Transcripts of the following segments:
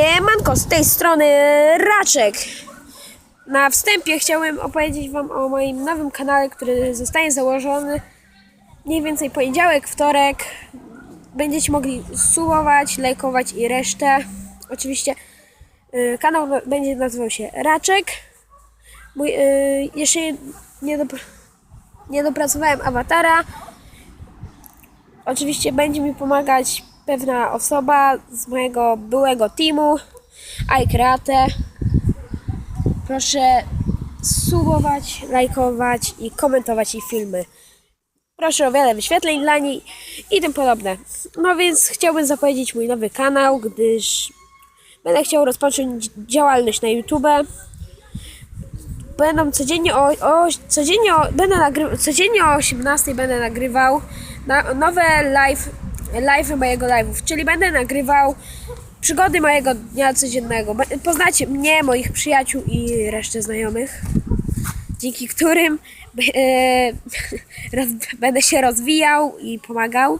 Manko, z tej strony Raczek. Na wstępie chciałem opowiedzieć Wam o moim nowym kanale, który zostanie założony mniej więcej poniedziałek, wtorek. Będziecie mogli subować, lajkować i resztę. Oczywiście y, kanał na- będzie nazywał się Raczek. Mój, y, jeszcze nie, nie dopracowałem awatara. Oczywiście będzie mi pomagać pewna osoba z mojego byłego teamu, iCreate. Proszę subować, lajkować i komentować jej filmy. Proszę o wiele wyświetleń dla niej i tym podobne. No więc chciałbym zapowiedzieć mój nowy kanał, gdyż będę chciał rozpocząć działalność na YouTube. Będą codziennie o, o codziennie o, będę nagry, codziennie o 18 będę nagrywał na, nowe live live mojego live'ów, czyli będę nagrywał przygody mojego dnia codziennego. Poznacie mnie, moich przyjaciół i resztę znajomych, dzięki którym e, będę się rozwijał i pomagał.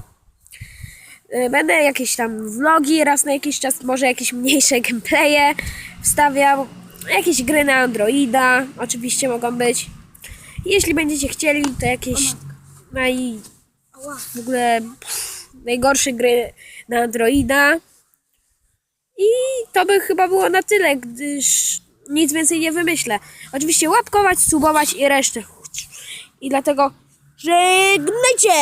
E, Będę jakieś tam vlogi raz na jakiś czas, może jakieś mniejsze gameplaye wstawiał. Jakieś gry na Androida oczywiście mogą być. Jeśli będziecie chcieli, to jakieś naj... w ogóle najgorsze gry na Androida. I to by chyba było na tyle, gdyż nic więcej nie wymyślę. Oczywiście łapkować, subować i resztę. I dlatego żegnajcie!